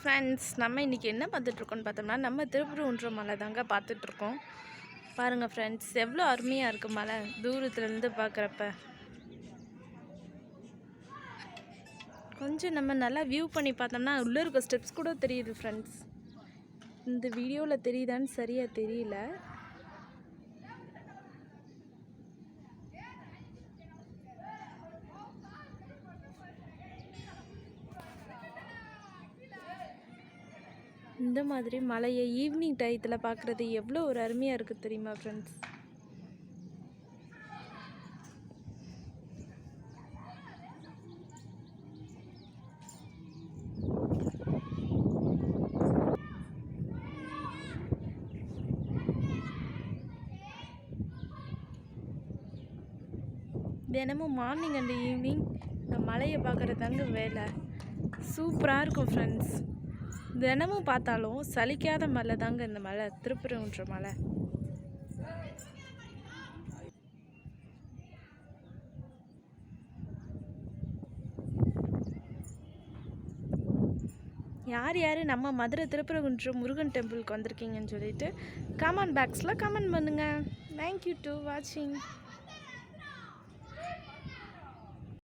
Friends நம்ம இன்றைக்கி என்ன பார்த்துட்ருக்கோன்னு பார்த்தோம்னா நம்ம திருப்பூர் மலை தாங்க பார்த்துட்ருக்கோம். பாருங்கள் ஃப்ரெண்ட்ஸ் எவ்வளோ அருமையாக இருக்குது மலை. தூரத்துலேருந்து பார்க்குறப்ப. கொஞ்சம் நம்ம நல்லா வியூ பண்ணி பார்த்தோம்னா உள்ளே இருக்க ஸ்டெப்ஸ் கூட தெரியுது ஃப்ரெண்ட்ஸ் இந்த வீடியோவில் தெரியுதான்னு சரியாக தெரியல. இந்த மாதிரி மலையை ஈவினிங் டயத்தில் பார்க்குறது எவ்வளோ ஒரு அருமையாக இருக்குது தெரியுமா ஃப்ரெண்ட்ஸ் தினமும் மார்னிங் அண்ட் ஈவினிங் இந்த மலையை பார்க்குறது தாங்க வேலை. சூப்பராக இருக்கும் ஃப்ரெண்ட்ஸ் தினமும் பார்த்தாலும் சலிக்காத மலை தாங்க இந்த மலை திருப்பரங்குன்ற மலை. யார் யார் நம்ம மதுரை திருப்பரங்குன்றம் முருகன் டெம்பிளுக்கு வந்திருக்கீங்கன்னு சொல்லிட்டு கமெண்ட் பாக்ஸில் கமெண்ட் பண்ணுங்கள் தேங்க்யூ டு வாட்சிங்